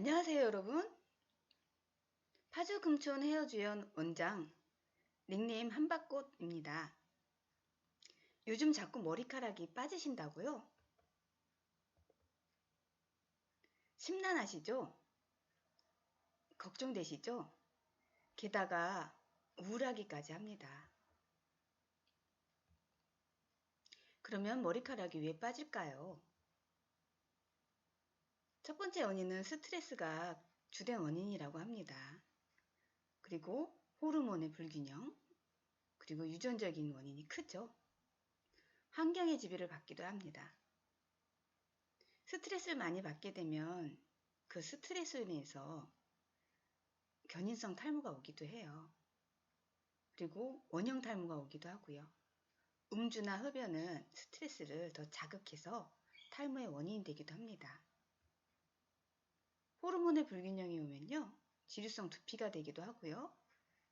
안녕하세요 여러분 파주금촌 헤어주연 원장 닉네임 한박꽃입니다 요즘 자꾸 머리카락이 빠지신다고요? 심란하시죠? 걱정되시죠? 게다가 우울하기까지 합니다. 그러면 머리카락이 왜 빠질까요? 첫 번째 원인은 스트레스가 주된 원인이라고 합니다. 그리고 호르몬의 불균형, 그리고 유전적인 원인이 크죠. 환경의 지배를 받기도 합니다. 스트레스를 많이 받게 되면 그 스트레스로 인해서 견인성 탈모가 오기도 해요. 그리고 원형 탈모가 오기도 하고요. 음주나 흡연은 스트레스를 더 자극해서 탈모의 원인이 되기도 합니다. 호르몬의 불균형이 오면요. 지루성 두피가 되기도 하고요.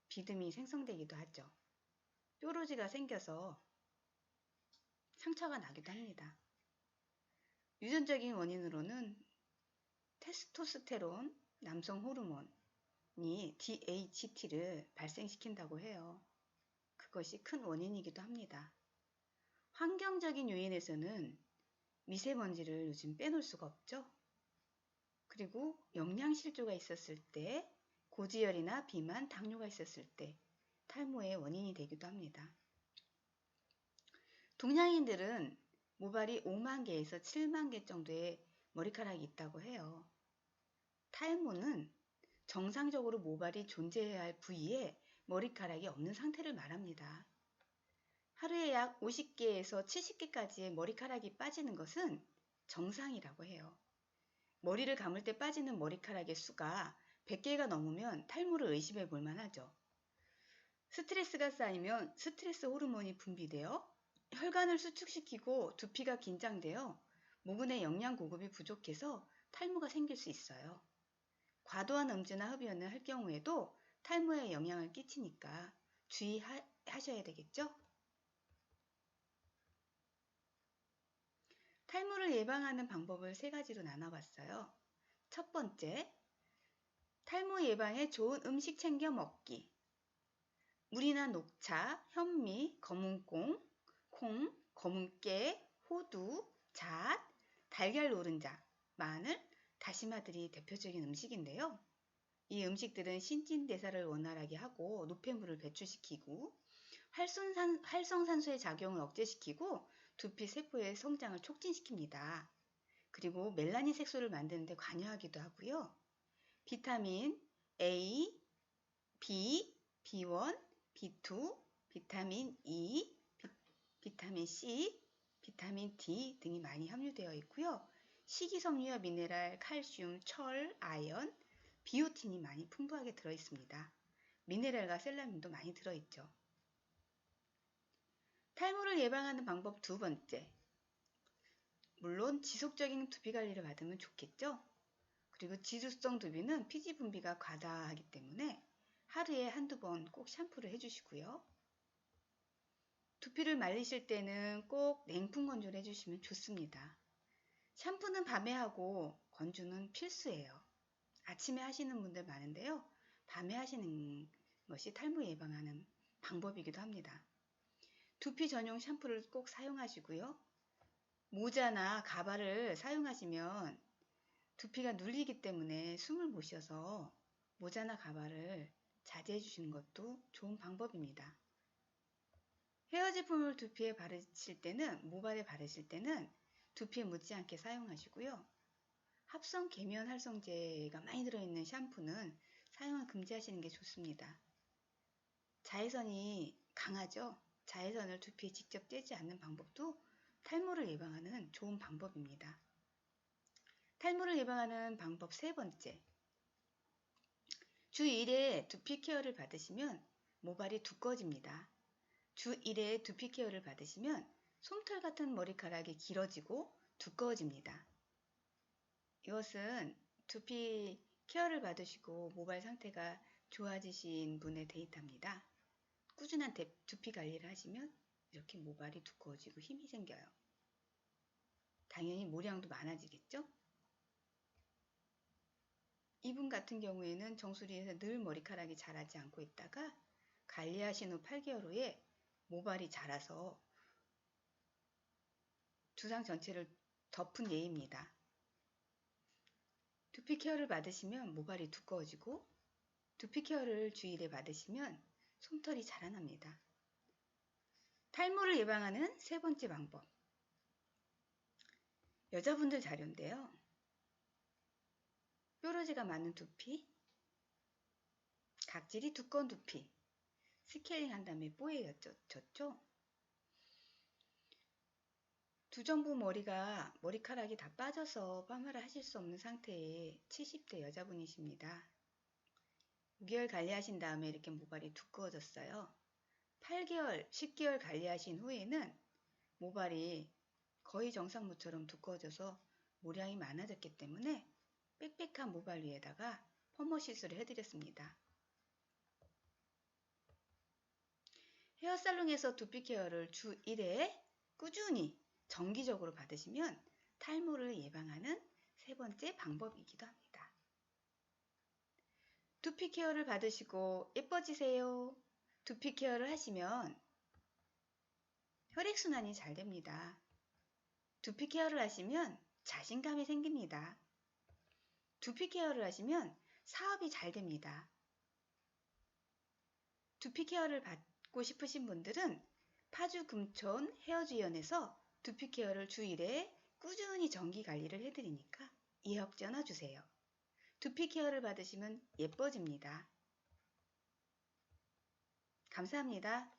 비듬이 생성되기도 하죠. 뾰루지가 생겨서 상처가 나기도 합니다. 유전적인 원인으로는 테스토스테론, 남성 호르몬이 DHT를 발생시킨다고 해요. 그것이 큰 원인이기도 합니다. 환경적인 요인에서는 미세먼지를 요즘 빼놓을 수가 없죠. 그리고 영양실조가 있었을 때, 고지혈이나 비만, 당뇨가 있었을 때 탈모의 원인이 되기도 합니다. 동양인들은 모발이 5만 개에서 7만 개 정도의 머리카락이 있다고 해요. 탈모는 정상적으로 모발이 존재해야 할 부위에 머리카락이 없는 상태를 말합니다. 하루에 약 50개에서 70개까지의 머리카락이 빠지는 것은 정상이라고 해요. 머리를 감을 때 빠지는 머리카락의 수가 100개가 넘으면 탈모를 의심해 볼 만하죠. 스트레스가 쌓이면 스트레스 호르몬이 분비되어 혈관을 수축시키고 두피가 긴장되어 모근의 영양 공급이 부족해서 탈모가 생길 수 있어요. 과도한 음주나 흡연을 할 경우에도 탈모에 영향을 끼치니까 주의하셔야 되겠죠? 탈모를 예방하는 방법을 세 가지로 나눠봤어요. 첫 번째, 탈모 예방에 좋은 음식 챙겨 먹기. 물이나 녹차, 현미, 검은콩, 콩, 검은깨, 호두, 잣, 달걀 노른자, 마늘, 다시마들이 대표적인 음식인데요. 이 음식들은 신진대사를 원활하게 하고 노폐물을 배출시키고 활성산, 활성산소의 작용을 억제시키고 두피 세포의 성장을 촉진시킵니다. 그리고 멜라닌 색소를 만드는 데 관여하기도 하고요. 비타민 A, B, B1, B2, 비타민 E, 비, 타민 C, 비타민 D 등이 많이 함유되어 있고요. 식이섬유와 미네랄, 칼슘, 철, 아연, 비오틴이 많이 풍부하게 들어 있습니다. 미네랄과 셀라민도 많이 들어 있죠. 탈모를 예방하는 방법 두 번째. 물론 지속적인 두피 관리를 받으면 좋겠죠? 그리고 지루성 두피는 피지 분비가 과다하기 때문에 하루에 한두 번 꼭 샴푸를 해주시고요. 두피를 말리실 때는 꼭 냉풍 건조를 해주시면 좋습니다. 샴푸는 밤에 하고 건조는 필수예요. 아침에 하시는 분들 많은데요. 밤에 하시는 것이 탈모 예방하는 방법이기도 합니다. 두피 전용 샴푸를 꼭 사용하시고요. 모자나 가발을 사용하시면 두피가 눌리기 때문에 숨을 못 쉬어서 모자나 가발을 자제해 주시는 것도 좋은 방법입니다. 헤어 제품을 두피에 바르실 때는 모발에 바르실 때는 두피에 묻지 않게 사용하시고요. 합성 계면 활성제가 많이 들어있는 샴푸는 사용을 금지하시는 게 좋습니다. 자외선이 강하죠? 자외선을 두피에 직접 쬐지 않는 방법도 탈모를 예방하는 좋은 방법입니다. 탈모를 예방하는 방법 세 번째. 주 1회 두피 케어를 받으시면 모발이 두꺼워집니다. 주 1회 두피 케어를 받으시면 솜털 같은 머리카락이 길어지고 두꺼워집니다. 이것은 두피 케어를 받으시고 모발 상태가 좋아지신 분의 데이터입니다. 꾸준한 두피 관리를 하시면 이렇게 모발이 두꺼워지고 힘이 생겨요. 당연히 모량도 많아지겠죠? 이분 같은 경우에는 정수리에서 늘 머리카락이 자라지 않고 있다가 관리하신 후 8개월 후에 모발이 자라서 두상 전체를 덮은 예입니다. 두피 케어를 받으시면 모발이 두꺼워지고 두피 케어를 주일에 받으시면 솜털이 자라납니다. 탈모를 예방하는 세 번째 방법. 여자분들 자료인데요. 뾰루지가 많은 두피, 각질이 두꺼운 두피, 스케일링 한 다음에 뽀얘졌죠? 두 전부 머리가 머리카락이 다 빠져서 파마를 하실 수 없는 상태의 70대 여자분이십니다. 6개월 관리하신 다음에 이렇게 모발이 두꺼워졌어요. 8개월, 10개월 관리하신 후에는 모발이 거의 정상모처럼 두꺼워져서 모량이 많아졌기 때문에 빽빽한 모발 위에다가 펌머 시술을 해드렸습니다. 헤어살롱에서 두피 케어를 주 1회 꾸준히 정기적으로 받으시면 탈모를 예방하는 세 번째 방법이기도 합니다. 두피 케어를 받으시고 예뻐지세요. 두피 케어를 하시면 혈액순환이 잘 됩니다. 두피 케어를 하시면 자신감이 생깁니다. 두피 케어를 하시면 사업이 잘 됩니다. 두피 케어를 받고 싶으신 분들은 파주 금촌 헤어주연에서 두피 케어를 주일에 꾸준히 정기 관리를 해드리니까 예약 전화 주세요. 두피 케어를 받으시면 예뻐집니다. 감사합니다.